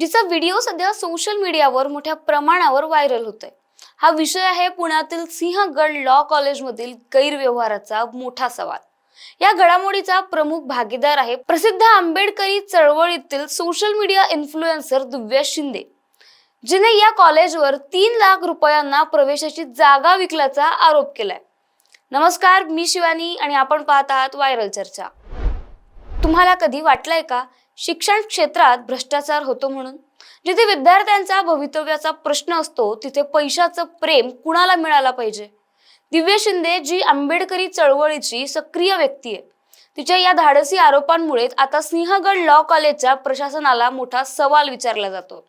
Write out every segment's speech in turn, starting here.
जिचा व्हिडिओ सध्या सोशल मीडियावर मोठ्या प्रमाणावर व्हायरल होतोय. हा विषय आहे पुण्यातील सिंहगड लॉ कॉलेजमधील गैरव्यवहाराचा मोठा सवाल. या घडामोडीचा प्रमुख भागीदार आहे प्रसिद्ध आंबेडकरी चळवळीतील social media influencer Divya Shinde. जिने या कॉलेजवर तीन लाख रुपयांना प्रवेशाची जागा विकल्याचा आरोप केलाय. नमस्कार मी शिवानी आणि आपण पाहत आहात व्हायरल चर्चा. तुम्हाला कधी वाटलंय का शिक्षण क्षेत्रात भ्रष्टाचार होतो म्हणून. जिथे विद्यार्थ्यांचा भवितव्याचा प्रश्न असतो तिथे पैशाचं प्रेम कुणाला मिळाला पाहिजे? दिव्य शिंदे जी आंबेडकरी चळवळीची सक्रिय व्यक्ती आहे तिच्या या धाडसी आरोपांमुळे आता सिंहगड लॉ कॉलेजच्या प्रशासनाला मोठा सवाल विचारला जातो.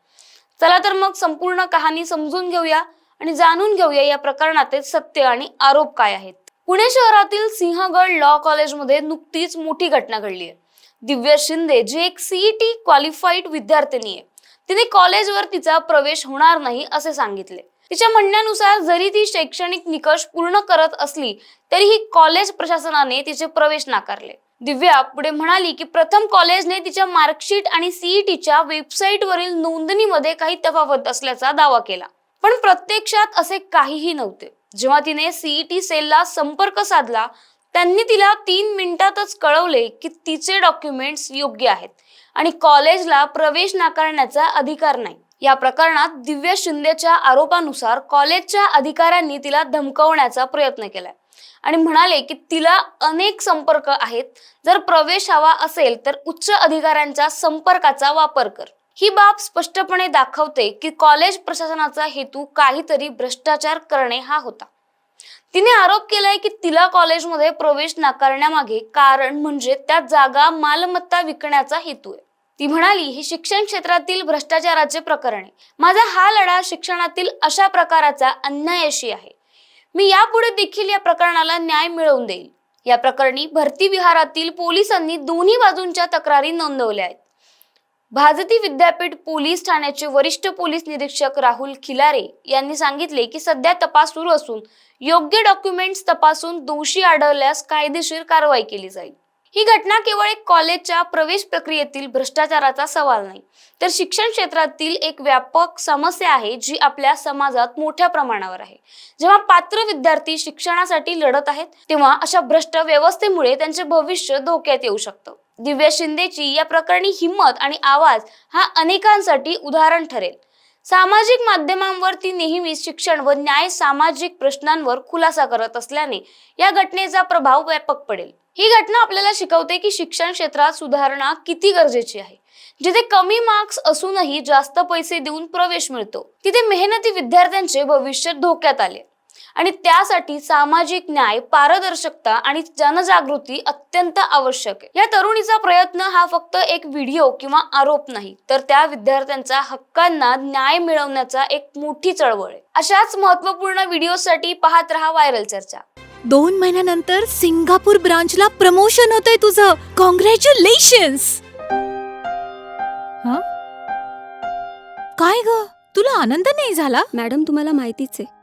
चला तर मग संपूर्ण कहाणी समजून घेऊया आणि जाणून घेऊया या प्रकरणातील सत्य आणि आरोप काय आहेत. पुणे शहरातील सिंहगड लॉ कॉलेजमध्ये नुकतीच मोठी घटना घडली आहे. दिव्या शिंदे जी एक सीईटी क्वालिफाईड विद्यार्थिनी आहे. तिने कॉलेजवर तिचा प्रवेश होणार नाही असे सांगितले. तिच्या म्हणण्यानुसार जरी ती शैक्षणिक निकष पूर्ण करत असली तरीही कॉलेज प्रशासनाने तिचे प्रवेश नाकारले. दिव्या पुढे म्हणाली की प्रथम कॉलेजने तिच्या मार्कशीट आणि सीईटीच्या वेबसाईटवरील नोंदणीमध्ये काही तफावत असल्याचा दावा केला. पण प्रत्यक्षात असे काहीही नव्हते. जेव्हा तिने सीईटी सेलला संपर्क साधला त्यांनी तिला तीन मिनिटातच कळवले की तिचे डॉक्युमेंट्स योग्य आहेत. आणि कॉलेजला प्रवेश नाकारण्याचा अधिकार नाही. या प्रकरणात दिव्या शिंदेच्या आरोपानुसार कॉलेजच्या अधिकाऱ्यांनी तिला धमकवण्याचा प्रयत्न केलाय. आणि म्हणाले की तिला अनेक संपर्क आहेत. जर प्रवेश हवा असेल तर उच्च अधिकाऱ्यांच्या संपर्काचा वापर कर. ही बाब स्पष्टपणे दाखवते की कॉलेज प्रशासनाचा हेतू काहीतरी भ्रष्टाचार करणे हा होता. तिने आरोप केलाय की तिला कॉलेजमध्ये प्रवेश नाकारण्यामागे कारण म्हणजे त्या जागा मालमत्ता विकण्याचा हेतू आहे. ती म्हणाली ही शिक्षण क्षेत्रातील भ्रष्टाचाराचे प्रकरण. आहे माझा हा लढा शिक्षणातील अशा प्रकाराचा अन्यायाशी आहे. मी यापुढे देखील या प्रकरणाला न्याय मिळवून देईल. या प्रकरणी भरती विहारातील पोलिसांनी दोन्ही बाजूंच्या तक्रारी नोंदवल्या आहेत. भाजती विद्यापीठ पोलीस ठाण्याचे वरिष्ठ पोलीस निरीक्षक राहुल खिलारे यांनी सांगितले की सध्या तपास सुरू असून योग्य डॉक्युमेंट्स तपासून दोषी आढळल्यास कायदेशीर कारवाई केली जाईल. ही घटना केवळ एक कॉलेजच्या प्रवेश प्रक्रियेतील भ्रष्टाचाराचा सवाल नाही तर शिक्षण क्षेत्रातील एक व्यापक समस्या आहे जी आपल्या समाजात मोठ्या प्रमाणावर आहे. जेव्हा पात्र विद्यार्थी शिक्षणासाठी लढत आहेत तेव्हा अशा भ्रष्ट व्यवस्थेमुळे त्यांचे भविष्य धोक्यात येऊ शकतं. दिव्या शिंदेची या प्रकरणी हिंमत आणि आवाज हा अनेकांसाठी उदाहरण ठरेल. सामाजिक माध्यमांवर ती नेहमी शिक्षण व न्याय सामाजिक प्रश्नांवर खुलासा करत असल्याने या घटनेचा प्रभाव व्यापक पडेल. ही घटना आपल्याला शिकवते की शिक्षण क्षेत्रात सुधारणा किती गरजेची आहे. जिथे कमी मार्क्स असूनही जास्त पैसे देऊन प्रवेश मिळतो तिथे मेहनती विद्यार्थ्यांचे भविष्य धोक्यात आले. आणि त्यासाठी सामाजिक न्याय पारदर्शकता आणि जनजागृती अत्यंत आवश्यक आहे. या तरुणीचा प्रयत्न हा फक्त एक व्हिडिओ किंवा आरोप नाही तर त्या विद्यार्थ्यांचा हक्कांना न्याय मिळवण्याचा एक मोठी चळवळ आहे. अशाच महत्त्वपूर्ण व्हिडिओसाठी पाहत रहा व्हायरल चर्चा. दोन महिन्यानंतर सिंगापूर ब्रांचला प्रमोशन होतंय तुझं. कॉंग्रॅच्युलेशन्स काय ग? तुला आनंद नाही झाला? मॅडम तुम्हाला माहितीच आहे.